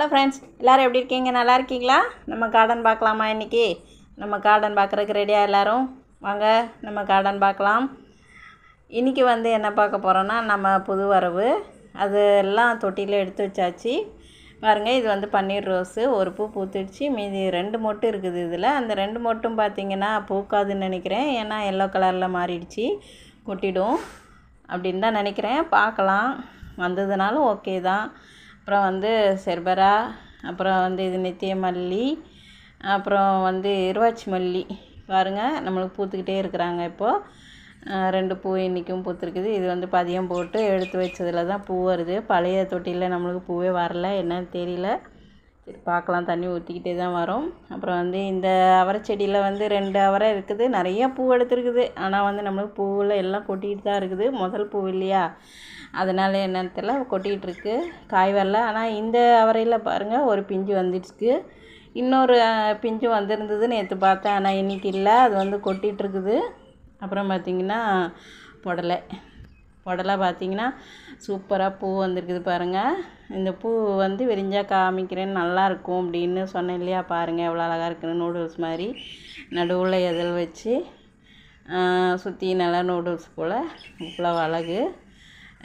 Hello friends எல்லோரும் எப்படி இருக்கீங்க? நல்லா இருக்கீங்களா? நம்ம கார்டன் பார்க்கலாமா இன்றைக்கி நம்ம கார்டன் பார்க்குறதுக்கு ரெடியாக எல்லோரும்? வாங்க நம்ம கார்டன் பார்க்கலாம். இன்றைக்கி வந்து என்ன பார்க்க போகிறோன்னா நம்ம புது வரவு. அது எல்லாம் தொட்டியில் எடுத்து வச்சாச்சு. பாருங்கள் இது வந்து பன்னீர் ரோஸு. ஒரு பூ பூத்துடுச்சு. மீதி ரெண்டு மொட்டு இருக்குது இதில். அந்த ரெண்டு மொட்டும் பார்த்திங்கன்னா பூக்காதுன்னு நினைக்கிறேன். ஏன்னா எல்லோ கலரில் மாறிடுச்சு. கொட்டிடும் அப்படின்னு தான் நினைக்கிறேன். பார்க்கலாம். வந்ததுனாலும் ஓகே தான். அப்புறம் வந்து செர்பரா அப்புறம் வந்து இது நித்திய மல்லி அப்புறம் வந்து இருவாச்சி மல்லி. பாருங்கள் நம்மளுக்கு பூத்துக்கிட்டே இருக்கிறாங்க இப்போது ரெண்டு பூ இன்றைக்கும் பூத்துருக்குது. இது வந்து பதியம் போட்டு எடுத்து வச்சதில் தான் பூ வருது. பழைய தொட்டியில் நம்மளுக்கு பூவே வரல. என்னன்னு தெரியல. சரி பார்க்கலாம். தண்ணி ஊற்றிக்கிட்டே தான் வரும். அப்புறம் வந்து இந்த அவரை செடியில் வந்து ரெண்டு அவரை இருக்குது. நிறையா பூ எடுத்துருக்குது. ஆனால் வந்து நம்மளுக்கு பூவில் எல்லாம் கொட்டிகிட்டு தான் இருக்குது. முதல் பூ இல்லையா? அதனால் என்னன்னு தெரியல. கொட்டிகிட்டு இருக்கு. காய் வரல. ஆனால் இந்த அவரையில் பாருங்கள் ஒரு பிஞ்சு வந்துடுச்சு. இன்னொரு பிஞ்சு வந்திருந்தது நேற்று பார்த்தேன். ஆனால் இன்றைக்கி இல்லை. அது வந்து கொட்டிகிட்டு இருக்குது. அப்புறம் பார்த்திங்கன்னா புடலை. புடலை பார்த்திங்கன்னா சூப்பராக பூ வந்திருக்குது பாருங்கள் இந்த பூ வந்து விரிஞ்சால் காமிக்கிறேன் நல்லாயிருக்கும் அப்படின்னு சொன்னேன் இல்லையா? பாருங்கள் எவ்வளோ அழகாக இருக்குன்னு நூடுல்ஸ் மாதிரி. நடுவில் எதில் வச்சு சுற்றி நல்லா நூடுல்ஸ் போல். இவ்வளோ அழகு.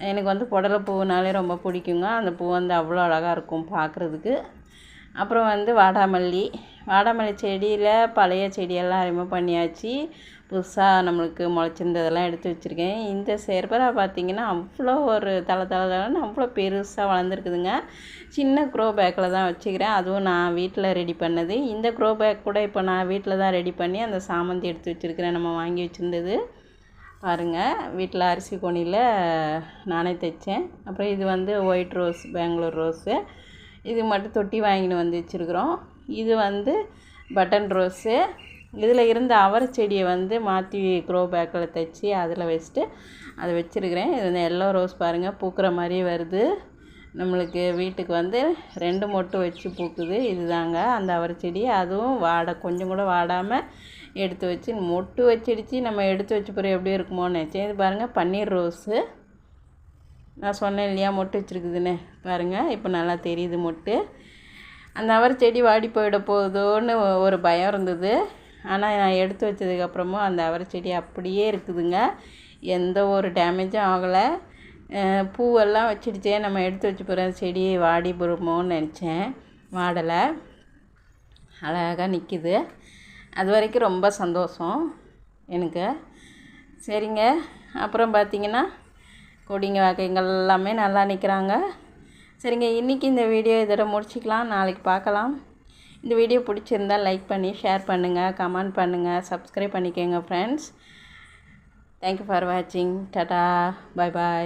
எனக்கு வந்து புடலை பூனாலே ரொம்ப பிடிக்குங்க. அந்த பூ வந்து அவ்வளோ அழகாக இருக்கும் பார்க்குறதுக்கு. அப்புறம் வந்து வாடாமல்லி. வாடாமல்லி செடியில் பழைய செடியெல்லாம் ரிமூவ் பண்ணியாச்சு. புதுசாக நம்மளுக்கு முளைச்சிருந்ததெல்லாம் எடுத்து வச்சுருக்கேன். இந்த சேர்பரா பார்த்திங்கன்னா அவ்வளோ ஒரு தலை தலை தலைன்னு அவ்வளோ பெருசாக வளர்ந்துருக்குதுங்க. சின்ன க்ரோ பேக்கில் தான் வச்சுக்கிறேன். அதுவும் நான் வீட்டில் ரெடி பண்ணது. இந்த க்ரோ பேக் கூட இப்போ நான் வீட்டில் தான் ரெடி பண்ணி அந்த சாமந்தி எடுத்து வச்சுருக்கிறேன். நம்ம வாங்கி வச்சுருந்தது. பாருங்கள் வீட்டில் அரிசி கோணியில் நானே தைச்சேன். அப்புறம் இது வந்து ஒயிட் ரோஸ் பெங்களூர் ரோஸு இது மட்டும் தொட்டி வாங்கின்னு வந்து வச்சுருக்குறோம். இது வந்து பட்டன் ரோஸு. இதில் இருந்த அவரை செடியை வந்து மாற்றி க்ரோ பேக்கில் தைச்சி அதில் வச்சுட்டு அதை வச்சுருக்கிறேன். இது வந்து எல்லோ ரோஸ் பாருங்கள் பூக்கிற மாதிரி வருது. நம்மளுக்கு வீட்டுக்கு வந்து ரெண்டு மொட்டு வச்சு பூக்குது. இதுதாங்க அந்த அவரை செடி. அதுவும் வாட கொஞ்சம் கூட வாடாமல் எடுத்து வச்சு மொட்டு வச்சிடுச்சு. நம்ம எடுத்து வச்ச பிறகு எப்படி இருக்குமோன்னு நினச்சேன். இது பாருங்கள் பன்னீர் ரோஸு. நான் சொன்னேன் இல்லையா மொட்டு வச்சுருக்குதுன்னு. பாருங்கள் இப்போ நல்லா தெரியுது மொட்டு. அந்த அவரை செடி வாடி போயிட போகுதோன்னு ஒரு பயம் இருந்தது. ஆனால் நான் எடுத்து வச்சதுக்கப்புறமும் அந்த அவரை செடி அப்படியே இருக்குதுங்க. எந்த ஒரு டேமேஜும் ஆகலை. பூவெல்லாம் வச்சிடுச்சே நம்ம எடுத்து வச்சு போகிற செடி வாடி போடுமோன்னு நினச்சேன். வாடலை. அழகாக நிற்கிது அது வரைக்கும் ரொம்ப சந்தோஷம் எனக்கு. சரிங்க. அப்புறம் பார்த்திங்கன்னா கொடிங்க வகைகள் எல்லாமே நல்லா நிற்கிறாங்க. சரிங்க இன்றைக்கி இந்த வீடியோ இதோட முடிச்சிக்கலாம். நாளைக்கு பார்க்கலாம். இந்த வீடியோ பிடிச்சிருந்தால் லைக் பண்ணி ஷேர் பண்ணுங்கள் கமெண்ட் பண்ணுங்கள் சப்ஸ்கிரைப் பண்ணிக்கோங்க ஃப்ரெண்ட்ஸ் தேங்க்யூ ஃபார் வாட்சிங் டாட்டா பாய் பாய்